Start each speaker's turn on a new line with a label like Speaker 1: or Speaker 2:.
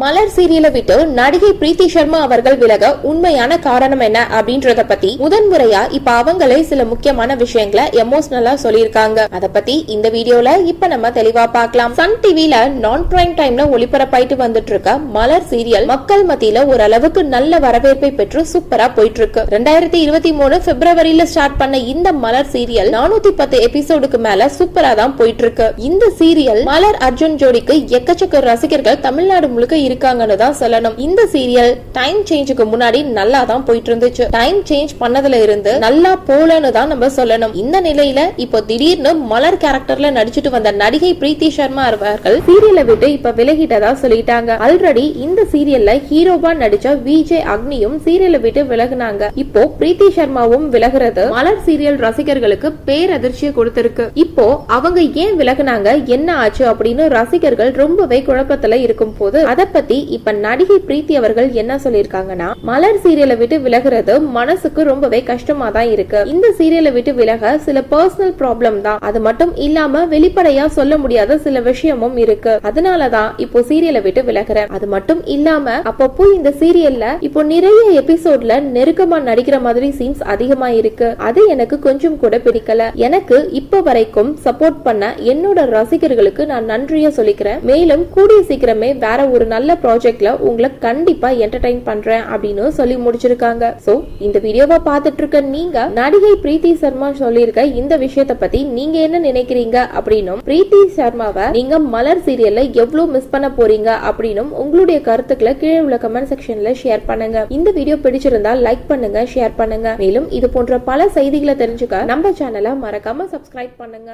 Speaker 1: மலர் சீரியலை விட்டு நடிகை பிரீத்தி சர்மா அவர்கள் விலக உண்மையான காரணம் என்ன அப்படின்றத பத்தி முதன்முறையா இப்ப அவங்களே சில முக்கியமான விஷயங்களை எமோஷனலா சொல்லியிருக்காங்க. அத பத்தி இந்த வீடியோல இப்ப நம்ம தெளிவா பார்க்கலாம். சன் டிவில நான் பிரைம் டைம்ல ஒளிபரப்பாயிட்டு வந்துட்டு இருக்க மலர் சீரியல் மக்கள் மத்தியில ஓரளவுக்கு நல்ல வரவேற்பை பெற்று சூப்பரா போயிட்டு இருக்கு ரெண்டாயிரத்தி இருபத்தி மூணு பிப்ரவரியில ஸ்டார்ட் பண்ண இந்த மலர் சீரியல் நானூத்தி பத்து எபிசோடுக்கு மேல சூப்பரா தான் போயிட்டு இருக்கு இந்த சீரியல் மலர் அர்ஜுன் ஜோடிக்கு எக்கச்சக்க ரசிகர்கள் தமிழ்நாடு முழுக்க இருக்காங்கன்னு தான் சொல்லணும். இந்த சீரியல் டைம் சேஞ்சுக்கு முன்னாடி நல்லா தான் போயிட்டு இருந்துச்சு டைம் சேஞ்ச் பண்ணதுல இருந்து நல்லா போலன்னு தான் நம்ம சொல்லணும். இந்த நிலையில இப்போ திடீர்னு மலர் கேரக்டர்ல நடிச்சிட்டு வந்த நடிகை பிரீத்தி சர்மா அவர்கள் சீரியலை விட்டு இப்ப விலகிட்டதா சொல்லிட்டாங்க. ஆல்ரெடி இந்த சீரியல்ல ஹீரோவா நடிச்ச விஜய் அக்னியும் சீரியலை விட்டு விலகுனாங்க. இப்போ பிரீத்தி சர்மாவும் விலகுறது மலர் சீரியல் ரசிகர்களுக்கு பேரதிர்ச்சியை கொடுத்திருக்கு. இப்போ அவங்க ஏன் விலகுனாங்க? என்ன ஆச்சு அப்படின்னு ரசிகர்கள் ரொம்பவே குழப்பத்துல இருக்கும் போது அதை பத்தி இப்ப நடிகை பிரீத்தி அவர்கள் என்ன சொல்லிருக்காங்கன்னா மலர் சீரியலை விட்டு விலகுறது மனசுக்கு ரொம்பவே கஷ்டமா தான் இருக்கு. இந்த சீரியலை விட்டு விலக சில பர்சனல் ப்ராப்ளம் தான். அது மட்டும் இல்லாம வெளிப்படையா சொல்ல முடியாத சில விஷயமும் இருக்கு. அதனாலதான் இப்போ சீரியலை விட்டு விலகுறேன். அது மட்டும் இல்லாம அப்பப்போ இந்த சீரியல்ல இப்போ நிறைய எபிசோட்ல நெருக்கமா நடிக்கிற மாதிரி சீன்ஸ் அதிகமா இருக்கு. அது எனக்கு கொஞ்சம் கூட பிடிக்கல. எனக்கு இப்ப வரைக்கும் சப்போர்ட் பண்ண என்னோட ரசிகர்களுக்கு நான் நன்றியா சொல்லிக்கிறேன். மேலும் கூடிய சீக்கிரமே வேற ஒரு நல்ல ப்ராஜெக்ட்ல உங்களை கண்டிப்பா என்டர்டைன் பண்றேன் அப்படின்னு சொல்லி முடிச்சிருக்காங்க. சோ இந்த வீடியோவை பார்த்துட்டு இருக்க நீங்க நடிகை பிரீத்தி சர்மா சொல்லியிருக்க இந்த விஷயத்த பத்தி நீங்க என்ன நினைக்கிறீங்க அப்படின்னும் பிரீத்தி சர்மாவை நீங்க மலர் சீரியல்ல எவ்வளவு மிஸ் பண்ண போறீங்க அப்படின்னும் உங்களுடைய கருத்துக்களை கீழே உள்ள கமெண்ட் செக்ஷன்ல ஷேர் பண்ணுங்க. இந்த வீடியோ பிடிச்சிருந்தா லைக் பண்ணுங்க ஷேர் பண்ணுங்க. மேலும் இது போன்ற பல செய்திகளை தெரிஞ்சுக்க நம்ம சேனலை மறக்காம சப்ஸ்கிரைப் பண்ணுங்க.